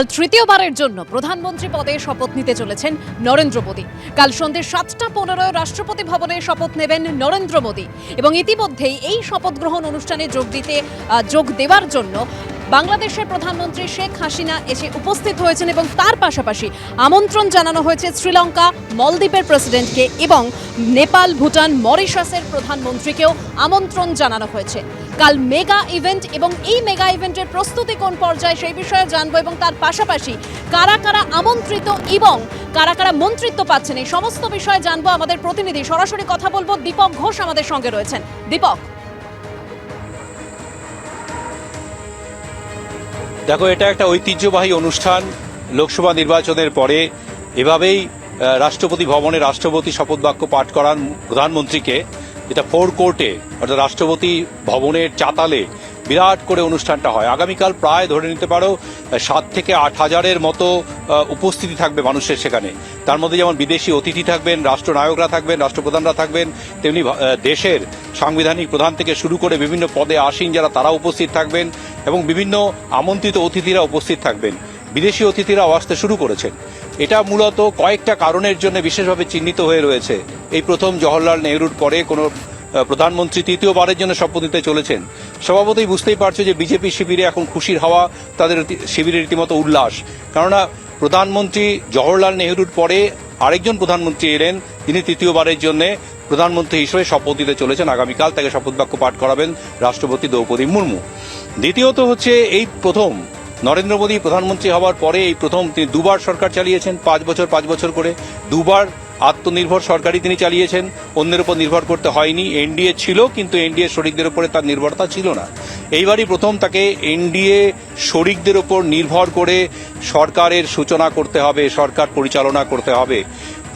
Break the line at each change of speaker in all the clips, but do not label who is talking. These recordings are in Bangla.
কাল তৃতীয়বারের জন্য প্রধানমন্ত্রী পদে শপথ নিতে চলেছেন নরেন্দ্র মোদী। কাল সন্ধ্যে সাতটা পনেরো রাষ্ট্রপতি ভবনে শপথ নেবেন নরেন্দ্র মোদী এবং ইতিমধ্যেই এই শপথ গ্রহণ অনুষ্ঠানে যোগ দিতে যোগ দেওয়ার জন্য বাংলাদেশের প্রধানমন্ত্রী শেখ হাসিনা এসে উপস্থিত হয়েছেন এবং তার পাশাপাশি আমন্ত্রণ জানানো হয়েছে শ্রীলঙ্কা, মলদ্বীপের প্রেসিডেন্টকে এবং নেপাল, ভুটান, মরিশাসের প্রধানমন্ত্রীকেও আমন্ত্রণ জানানো হয়েছে। কাল মেগা ইভেন্ট এবং এই মেগা ইভেন্টের প্রস্তুতি কোন পর্যায়ে সেই বিষয়ে জানব এবং তার পাশাপাশি কারা কারা আমন্ত্রিত এবং কারা কারা মন্ত্রিত্ব পাচ্ছেন এই সমস্ত বিষয়ে জানব। আমাদের প্রতিনিধি সরাসরি কথা বলব। দীপক ঘোষ আমাদের সঙ্গে রয়েছেন। দীপক।
দেখো, এটা একটা ঐতিহ্যবাহী অনুষ্ঠান। লোকসভা নির্বাচনের পরে এভাবেই রাষ্ট্রপতি ভবনে রাষ্ট্রপতি শপথ বাক্য পাঠ করান প্রধানমন্ত্রীকে। এটা ফোর কোর্টে অর্থাৎ রাষ্ট্রপতি ভবনের চাতালে বিরাট করে অনুষ্ঠানটা হয়। আগামীকাল প্রায় ধরে নিতে পারো সাত থেকে আট হাজারের মতো উপস্থিতি থাকবে মানুষের সেখানে। তার মধ্যে যেমন বিদেশি অতিথি থাকবেন, রাষ্ট্রনায়করা থাকবেন, রাষ্ট্রপ্রধানরা থাকবেন, তেমনি দেশের সাংবিধানিক প্রধান থেকে শুরু করে বিভিন্ন পদে আসীন যারা, তারা উপস্থিত থাকবেন। এবং বিভিন্ন আমন্ত্রিত অতিথিরা উপস্থিত থাকবেন। বিদেশি অতিথিরাও আসতে শুরু করেছেন। এটা মূলত কয়েকটা কারণের জন্য বিশেষভাবে চিহ্নিত হয়ে রয়েছে। এই প্রথম জওহরলাল নেহরুর পরে কোনো প্রধানমন্ত্রী তৃতীয়বারের জন্য শপথ নিতে চলেছেন। স্বভাবতই বুঝতেই পারছ যে বিজেপি শিবিরে এখন খুশির হাওয়া, তাদের শিবিরে রীতিমতো উল্লাস। কেননা প্রধানমন্ত্রী জওহরলাল নেহরুর পরে আরেকজন প্রধানমন্ত্রী এলেন তিনি তৃতীয়বারের জন্য প্রধানমন্ত্রী হিসেবে শপথ নিতে চলেছেন। আগামীকাল তাকে শপথ বাক্য পাঠ করাবেন রাষ্ট্রপতি দ্রৌপদী মুর্মু। দ্বিতীয়ত হচ্ছে এই প্রথম নরেন্দ্র মোদী প্রধানমন্ত্রী হওয়ার পরে এই প্রথম তিনি দুবার সরকার চালিয়েছেন, পাঁচ বছর পাঁচ বছর করে। দুবার আত্মনির্ভর সরকারই তিনি চালিয়েছেন। অন্যের উপর নির্ভর করতে হয়নি। এনডিএ ছিল, কিন্তু এনডিএ শরিকদের উপরে তার নির্ভরতা ছিল না। এইবারই প্রথম তাকে এনডিএ শরিকদের উপর নির্ভর করে সরকারের সূচনা করতে হবে, সরকার পরিচালনা করতে হবে।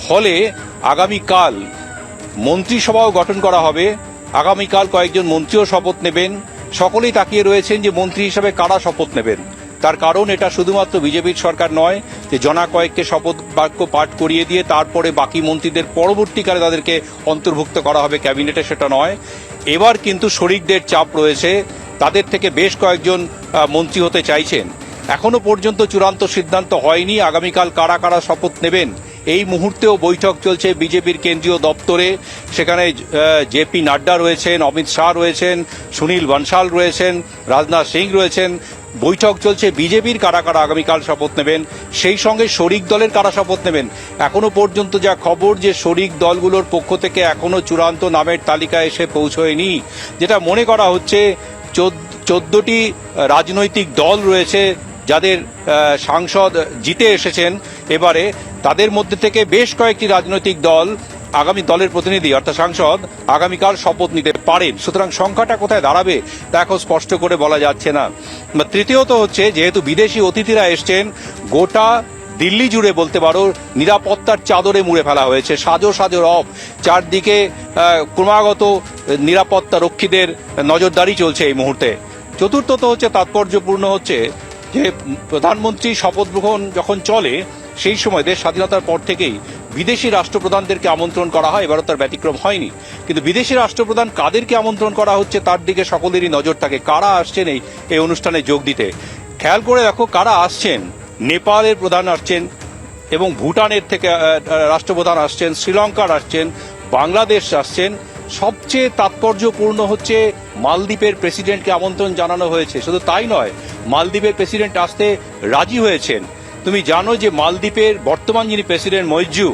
ফলে আগামীকাল মন্ত্রিসভাও গঠন করা হবে। আগামীকাল কয়েকজন মন্ত্রীও শপথ নেবেন। সকলেই তাকিয়ে রয়েছেন যে মন্ত্রী হিসেবে কারা শপথ নেবেন। তার কারণ এটা শুধুমাত্র বিজেপির সরকার নয়, যে জনা কয়েককে শপথ বাক্য পাঠ করিয়ে দিয়ে তারপরে বাকি মন্ত্রীদের পরবর্তীকালে তাদেরকে অন্তর্ভুক্ত করা হবে ক্যাবিনেটে সেটা নয়। এবার কিন্তু শরিকদের চাপ রয়েছে। তাদের থেকে বেশ কয়েকজন মন্ত্রী হতে চাইছেন। এখনও পর্যন্ত চূড়ান্ত সিদ্ধান্ত হয়নি। আগামীকাল কারা কারা শপথ নেবেন? এই মুহূর্তেও বৈঠক চলছে বিজেপির কেন্দ্রীয় দপ্তরে। সেখানে জেপি নাড্ডা রয়েছেন, অমিত শাহ রয়েছেন, সুনীল বনশাল রয়েছেন, রাজনাথ সিং রয়েছেন। বৈঠক চলছে বিজেপির কারা কারা আগামীকাল শপথ নেবেন? সেই সঙ্গে শরিক দলের কারা শপথ নেবেন? এখনও পর্যন্ত যা খবর যে শরিক দলগুলোর পক্ষ থেকে এখনও চূড়ান্ত নামের তালিকা এসে পৌঁছয়নি, যেটা মনে করা হচ্ছে চোদ্দটি রাজনৈতিক দল রয়েছে যাদের সাংসদ জিতে এসেছেন এবারে, তাদের মধ্যে থেকে বেশ কয়েকটি রাজনৈতিক দল আগামী দলের প্রতিনিধি অর্থাৎ সাংসদ আগামীকাল শপথ নিতে পারেন। সুতরাং সংখ্যাটা কোথায় দাঁড়াবে, তা এখন স্পষ্ট করে বলা যাচ্ছে না। তৃতীয়ত হচ্ছে, যেহেতু বিদেশি অতিথিরা এসছেন, গোটা দিল্লি জুড়ে বলতে পারো, নিরাপত্তার চাদরে মুড়ে ফেলা হয়েছে, সাজো সাজো রব। চারদিকে ক্রমাগত নিরাপত্তা রক্ষীদের নজরদারি চলছে এই মুহূর্তে। চতুর্থত হচ্ছে, তাৎপর্যপূর্ণ হচ্ছে যে প্রধানমন্ত্রী শপথ গ্রহণ যখন চলে, সেই সময় দেশ স্বাধীনতার পর থেকেই বিদেশি রাষ্ট্রপ্রধানদেরকে আমন্ত্রণ করা হয়। এবারও তার ব্যতিক্রম হয়নি। কিন্তু বিদেশি রাষ্ট্রপ্রধান কাদেরকে আমন্ত্রণ করা হচ্ছে, তার দিকে সকলেরই নজর থাকে। কারা আসছেন এই এই অনুষ্ঠানে যোগ দিতে? খেয়াল করে দেখো, কারা আসছেন? নেপালের প্রধান আসছেন এবং ভুটানের থেকে রাষ্ট্রপ্রধান আসছেন, শ্রীলঙ্কার আসছেন, বাংলাদেশ আসছেন। সবচেয়ে তাৎপর্যপূর্ণ হচ্ছে মালদ্বীপের প্রেসিডেন্টকে আমন্ত্রণ জানানো হয়েছে। শুধু তাই নয় মালদ্বীপের প্রেসিডেন্ট আসতে রাজি হয়েছেন। তুমি জানো যে মালদ্বীপের বর্তমান যিনি প্রেসিডেন্ট মৈজু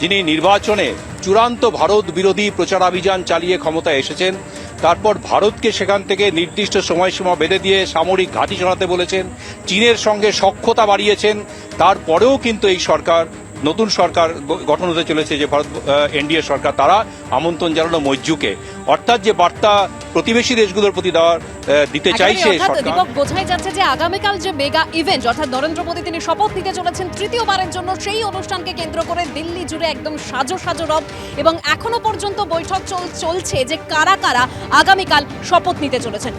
যিনি নির্বাচনে চূড়ান্ত ভারত বিরোধী প্রচারাভিযান চালিয়ে ক্ষমতায় এসেছেন, তারপর ভারতকে সেখান থেকে নির্দিষ্ট সময়সীমা বেঁধে দিয়ে সামরিক ঘাঁটি চড়াতে বলেছেন, চীনের সঙ্গে সক্ষতা বাড়িয়েছেন, তারপরেও কিন্তু এই সরকার নতুন সরকার গঠন হতে চলেছে যে ভারত এনডিএ সরকার তারা আমন্ত্রণ জানালো মৈজুকে অর্থাৎ যে বার্তা প্রতিবেশী দেশগুলোর প্রতি দেওয়ার দিতে চাইছে
দীপক বোঝাই যাচ্ছে যে আগামীকাল যে মেগা ইভেন্ট অর্থাৎ নরেন্দ্র মোদী তিনি শপথ নিতে চলেছেন তৃতীয়বারের জন্য সেই অনুষ্ঠানকে কেন্দ্র করে দিল্লি জুড়ে একদম সাজো সাজো রব এবং এখনও পর্যন্ত বৈঠক চল- চলছে যে কারা কারা আগামীকাল শপথ নিতে চলেছেন।